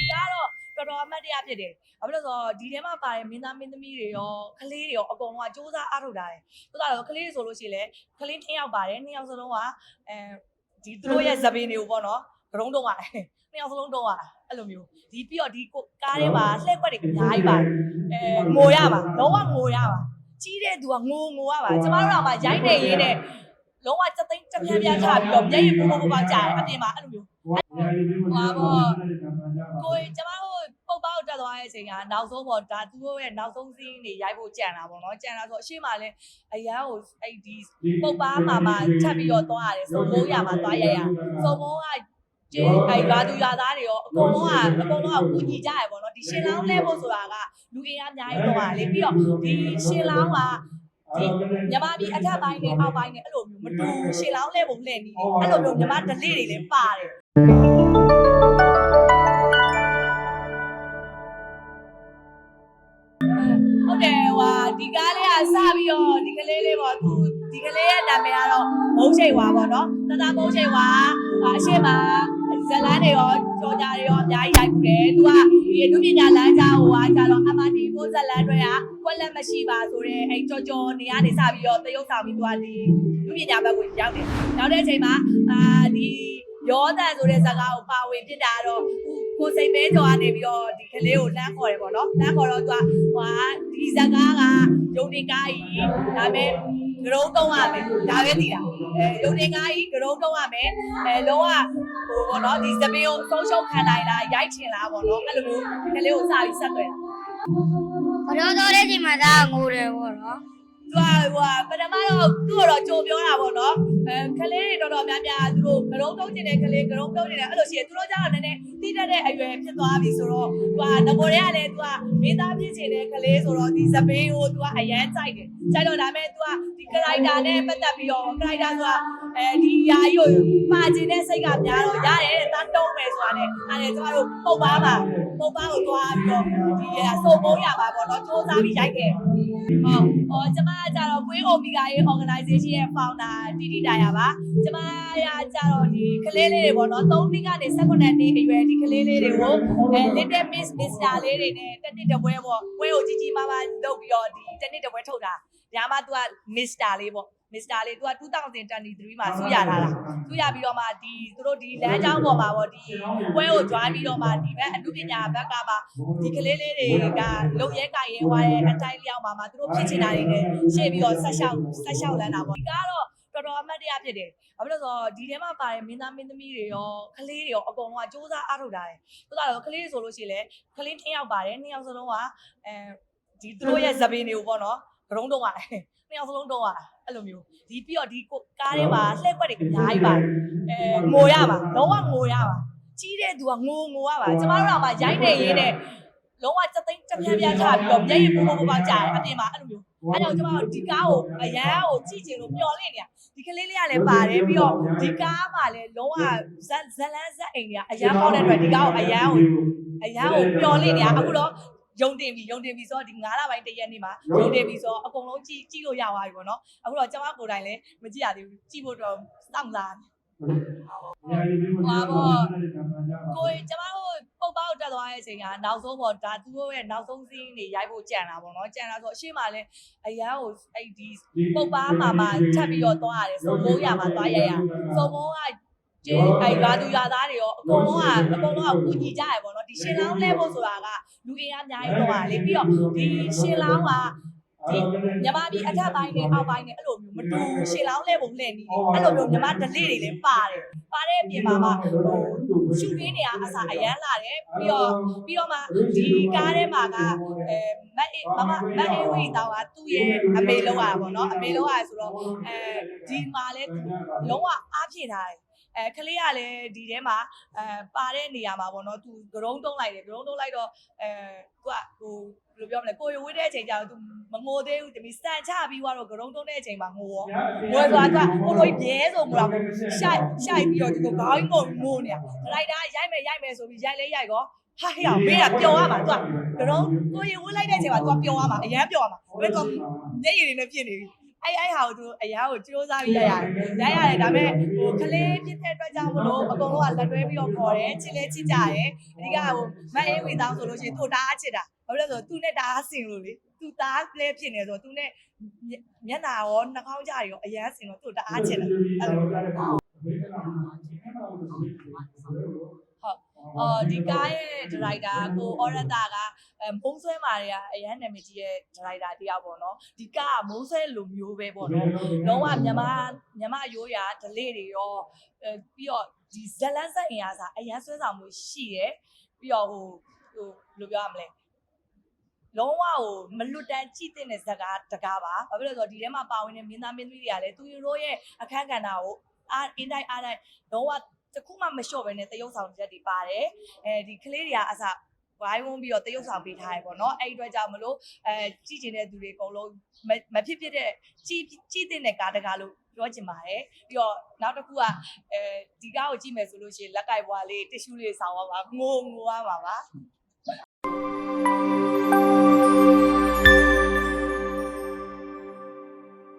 ဒီကတော့တော်တော်အမှတ်တရဖြစ်တယ်ဘာဖြစ်လို့လဲဆိုတော့ဒီထဲမှာပါတဲ့မင်းသားမင်းသမီးတွေရောကလေးတွေရောအကုန်လုံးကစူးစမ်းအားထုတ်တာတယ်ဆိုတော့ကလေးတွေဆိုလို့ရှိရင်လေကလေးနှစ်ယောက်ပါတယ်နှစ်ယောက်စလုံးကအဲဒီသူတို့ရဲ့ဇပင်တွေကိုပေါ့နော်ကရုံးတော့ရတယ်နှစ်ယောက်စလုံးတော့ရတာအဲ့လိုမျိုးဒီပြီးတော့ဒီကိုကားထဲမှာလှည့်ကွက်တွေအများကြီးပါတယ်အဲငိုရပါလုံးဝငိုရပါကြီးတဲ့သူကငိုငိုရပါကျမတို့တော့မှရိုက်နေရင်းနဲ့လုံးဝစက်သိန်းတစ်ပြန်းပြန်းချပြီးတော့မျက်ရည်ပူပူပူပူကြာတယ်အပြင်မှာအဲ့လိုမျိုး ဟာပေါ့ကိုယ်ကျမတို့ပုတ်ပေါက်တက်သွားတဲ့အချိန်ကနောက်ဆုံးပေါ့ဒါသူတို့ရဲ့နောက်ဆုံးစီးနေရိုက်ဖို့ကြံတာပေါ့နော်ကြံတာဆိုအရှိမလဲအရန်ကိုအဲ့ဒီပုတ်ပါမှာမှာချက်ပြီးတော့သွားရတယ်စုံမိုးရမှာသွားရိုက်ရစုံမိုးကကျင်းအဲ့ရွာသူရွာသားတွေရောအကုန်လုံးကအကုန်လုံးကကူညီကြရပေါ့နော်ဒီရှင်လောင်းလဲဖို့ဆိုတာကလူအင်အားအများကြီးတော့ပါလေပြီးတော့ဒီရှင်လောင်းကဒီ မြမပြည်အထက်ပိုင်းနဲ့အောက်ပိုင်းနဲ့အဲ့လိုမျိုးမတူရှင်လောင်းလဲပုံလှည့်နေတယ်အဲ့လိုမျိုးမြမဒလေးတွေလည်းပါတယ်ဟုတ်တယ်ဟွာဒီကားလေးကစပြီးတော့ဒီကလေးလေးပေါ့သူဒီကလေးရဲ့နာမည်ကတော့မုံချိန်ဝါပေါ့နော်တတမုံချိန်ဝါအရှိမ ဇလန်းတွေရောကြောကြတွေရောအများကြီးရိုက်ခုတယ်သူကဒီအနုပညာလမ်းကြားဟိုကကြတော့ MRT ကိုဇလန်းတွေကကွက်လက်မရှိပါဆိုတော့အဲကြောကြောနေရာနေစပြီးတော့တရုပ်ဆောင်ပြီးသူကဒီအနုပညာဘက်ကိုရောက်တယ်ရောက်တဲ့အချိန်မှာအာဒီရောတန်ဆိုတဲ့ဇာတ်ကားကိုပါဝင်ဖြစ်တာတော့ကိုစိတ်ပဲကြော်ကနေပြီးတော့ဒီကလေးကိုလမ်းခေါ်တယ်ပေါ့နော်လမ်းခေါ်တော့သူကဟွာဒီဇာတ်ကားကယုံတင်ကားကြီးဒါပေမဲ့ကရုံးတုံးရမယ်ဒါပဲသိတာ အဲယုံတင်ကားကြီးကရုံးတုံးရမယ်အဲလုံးဝဟိုပေါ့နော်ဒီသပင်ကိုအဆုံးရှုံးခံနိုင်လားရိုက်ချင်လားပေါ့နော်အဲ့လိုမျိုးကလေးကိုစပြီးဆက်သွယ်တာဘတော်တော်တဲ့ချိန်မှာဒါငိုတယ်ပေါ့နော် သူကဟိုပထမတော့သူ့တော့ကြိုပြောတာပေါ့နော်အဲကလေးတွေတော်တော်များများသူတို့ကရုံးတုံးကျင်တဲ့ကလေးကရုံးတုံးကျင်တယ်အဲ့လိုရှိရင်သူတို့ကျတော့နည်းနည်းတိတတ်တဲ့အရွယ်ဖြစ်သွားပြီဆိုတော့သူကငကိုတွေကလည်းသူကမင်းသားဖြစ်ချင်တဲ့ကလေးဆိုတော့ဒီစပင်းကိုသူကအရန်ကြိုက်တယ်ကြိုက်တော့ဒါပေမဲ့သူကဒီကရိုက်တာနဲ့ပတ်သက်ပြီးတော့ကရိုက်တာဆိုတာအဲဒီယာယီကိုပါချင်တဲ့စိတ်ကများတော့ရတယ်တဲ့တန်းတုံးမယ်ဆိုတာနဲ့အဲ့ဒါကျမတို့ပုတ်ပါပါပု တ်ပါကိုသွားပြီးတော့ဒီရစုံပုံးရပါပေါ့နော်စူးစမ်းပြီးရိုက်ခဲ့ဟုတ်ဟောကျမကကြတော့ Queen Omega ရဲ့ organization ရဲ့ founder တီတီတာယာပါကျမရကြတော့ဒီကလေးလေးတွေပေါ့နော်3နှစ်ကနေ18နှစ်အရွယ်ဒီကလေးလေးတွေကိုအဲ Little Miss Mister လေးတွေနဲ့တစ်နှစ်တစ်ပွဲပေါ့ပွဲကိုကြီးကြီးမားမားလုပ်ပြီးတော့ဒီတစ်နှစ်တစ်ပွဲထုတ်တာ ဒါမှ तू က Mister လေးပေါ့ Mister လေး तू က2023မှာစုရထားတာစုရပြီးတော့မှဒီသူတို့ဒီလမ်းကြောင်းပေါ်မှာပေါ့ဒီပွဲကို join ပြီးတော့မှဒီဘက်အမှုပညာဘက်ကပါဒီကလေးလေးတွေကလုံရဲကြရဲဝါရဲ့အတိုင်းလျောက်မှာမှသူတို့ဖြစ်ချင်တာတွေနဲ့ရှေ့ပြီးတော့ဆက်လျှောက်ဆက်လျှောက်လန်းတာပေါ့ဒီကားတော့တော်တော်အမှတ်တရဖြစ်တယ်ဘာဖြစ်လို့လဲဆိုတော့ဒီထဲမှာပါတဲ့မင်းသားမင်းသမီးတွေရောကလေးတွေရောအကုန်လုံးကစူးစမ်းအားထုတ်တာတယ်ဆိုတော့ကလေးတွေဆိုလို့ရှိရင်လေကလေးနှစ်ယောက်ပါတယ်နှစ်ယောက်စလုံးကအဲဒီသူတို့ရဲ့ဇပင်တွေကိုပေါ့နော် ကရုံးတော့ရတယ်နှစ်ယောက်စလုံးတော့ရတာအဲ့လိုမျိုးဒီပြီးတော့ဒီကိုကားထဲမှာလှည့်ကွက်တွေအများကြီးပါတယ်အဲငိုရပါလုံးဝငိုရပါကြီးတဲ့သူကငိုငိုရပါကျမတို့တော့မှရိုက်နေရင်းနဲ့လုံးဝစက်သိန်းတစ်ပြန်းပြန်းချပြီးတော့မျက်ရည်ပူပူပူပူကြာတယ်အပြင်မှာအဲ့လိုမျိုးအဲ့တော့ကျမတို့ဒီကားကိုအရန်ကိုကြည့်ချင်လို့မျောလင့်နေတာဒီကလေးလေးကလည်းပါတယ်ပြီးတော့ဒီကားမှာလည်းလုံးဝဇက်ဇလန်းဇက်အိမ်တွေကအရန်ပေါက်တဲ့အတွက်ဒီကားကိုအရန်ကိုအရန်ကိုမျောလင့်နေတာအခုတော့ ယုံတင်ပြီယုံတင်ပြီဆိုတော့ဒီ9လပိုင်းတရက်နေ့မှာယုံတင်ပြီဆိုတော့အကုန်လုံးကြည့်ကြည့်လို့ရသွားပြီပေါ့နော်အခုတော့ကျမကိုယ်တိုင်လည်းမကြည့်ရသေးဘူးကြည့်ဖို့တော့စောင့်စားဟာပေါ့ကိုယ်ကျမတို့ပုတ်ပေါက်တက်သွားတဲ့အချိန်ကနောက်ဆုံးပေါ့ဒါသူတို့ရဲ့နောက်ဆုံးစီးနေရိုက်ဖို့ကြံတာပေါ့နော်ကြံတာဆိုအရှိမလဲအရန်ကိုအဲ့ဒီပုတ်ပါမှာမှာချက်ပြီးတော့သွားရတယ်စုံမိုးရမှာသွားရိုက်ရစုံမိုးက ကျင်းအဲ့ရွာသူရွာသားတွေရောအကုန်လုံးကအကုန်လုံးကကူညီကြရပေါ့နော်ဒီရှင်လောင်းလဲဖို့ဆိုတာကလူအင်အားအများကြီးတော့ပါလေပြီးတော့ဒီရှင်လောင်းကဒီမြမပြည်အထက်ပိုင်းနဲ့အောက်ပိုင်းနဲ့အဲ့လိုမျိုးမတူရှင်လောင်းလဲပုံလှည့်နေတယ်အဲ့လိုမျိုးမြမဒလေးတွေလည်းပါတယ်ပါတဲ့အပြင်မှာမှဟိုရှူခင်းနေရအစားအရန်လာတယ်ပြီးတော့ပြီးတော့မှဒီကားထဲမှာကအဲမတ်အေးမမမတ်အေးဝီတောင်းကသူ့ရဲ့အမေလောက်ရတာပေါ့နော်အမေလောက်ရဆိုတော့အဲဒီမှာလဲလုံးဝအားဖြည့်ထားတယ် အဲကလေးကလည်းဒီထဲမှာအဲပါတဲ့နေရာမှာပေါ့နော်သူဂရုံးတုံးလိုက်တယ်ဂရုံးတုံးလိုက်တော့အဲသူကဟိုဘယ်လိုပြောမလဲကိုရဝေးတဲ့အချိန်ကျတော့သူမငိုသေးဘူးတမီစတန်ချပြီးတော့ဂရုံးတုံးတဲ့အချိန်မှာငိုရောငိုသွားသူကဟိုလိုပြဲဆိုမလားရှိုက်ရှိုက်ပြီးတော့ဒီကိုခေါင်းငိုငိုနေတာဒရိုက်တာရိုက်မယ်ရိုက်မယ်ဆိုပြီးရိုက်လဲရိုက်ကောဟာဟဲ့အောင်မေးတာပျော်ရမှာသူကဂရုံးကိုရဝေးလိုက်တဲ့အချိန်မှာသူကပျော်ရမှာအရန်ပျော်ရမှာဘယ်တော့မျက်ရည်တွေနဲ့ဖြစ်နေပြီ အဲ့အဲ့ဟာကိုသူအရာကိုကြိုးစားပြီးရရတယ်ရရတယ်ဒါပေမဲ့ဟိုကလေးဖြစ်တဲ့အတွက်ကြောင့်မလို့အကုန်လုံးကလက်တွဲပြီးတော့ခေါ်တယ်ချစ်လဲချစ်ကြတယ်အဓိကဟိုမအေးဝေတောင်းဆိုလို့ရှိရင်သူ့တားချစ်တာဘာလို့လဲဆိုတော့သူနဲ့တားဆင်လို့လေသူတားလဲဖြစ်နေဆိုတော့သူနဲ့မျက်နာရောနှာခေါင်းကြရောအရန်ဆင်တော့သူ့တားချစ်တာအဲ့လိုအော်ဒီကားရဲ့ဒရိုက်တာကိုအော်ရတာကအဲ မုံဆွဲမာတွေကအရန်နာမည်ကြီးရဲ့ဒရိုက်တာတယောက်ပေါ့နော်ဒီကားကမုံဆွဲလိုမျိုးပဲပေါ့နော်လုံးဝမြန်မာမြန်မာရိုးရာဒလေးတွေရောအဲပြီးတော့ဒီဇလန်းဆက်အင်အားစာအရန်ဆွဲဆောင်မှုရှိရယ်ပြီးတော့ဟိုဟိုဘယ်လိုပြောရမလဲလုံးဝဟိုမလွတ်တမ်းကြည့်တဲ့ဇာတ်ကားတကားပါဘာဖြစ်လို့လဲဆိုတော့ဒီထဲမှာပါဝင်တဲ့မင်းသားမင်းသမီးတွေကလည်းသူတို့ရဲ့အခန်းကဏ္ဍကိုအားအင်းတိုင်းအားတိုင်းလုံးဝတစ်ခုမှမလျှော့ပဲနဲ့တရုပ်ဆောင်ချက်တွေပါတယ်အဲဒီကလေးတွေကအစ ဝိုင်းဝန်းပြီးတော့တရုပ်ဆောင်ပေးထားရပေါ့နော်အဲ့ဒီအတွက်ကြောင့်မလို့အဲကြည့်ကျင်တဲ့သူတွေအကုန်လုံးမဖြစ်ဖြစ်တဲ့ကြည့်ကြည့်တဲ့ကားတကားလို့ပြောချင်ပါတယ်ပြီးတော့နောက်တစ်ခုကအဲဒီကားကိုကြည့်မယ်ဆိုလို့ရှိရင်လက်ကိုက်ဘွားလေးတ िश ူးလေးဆောင်ရပါငိုငိုရပါပါ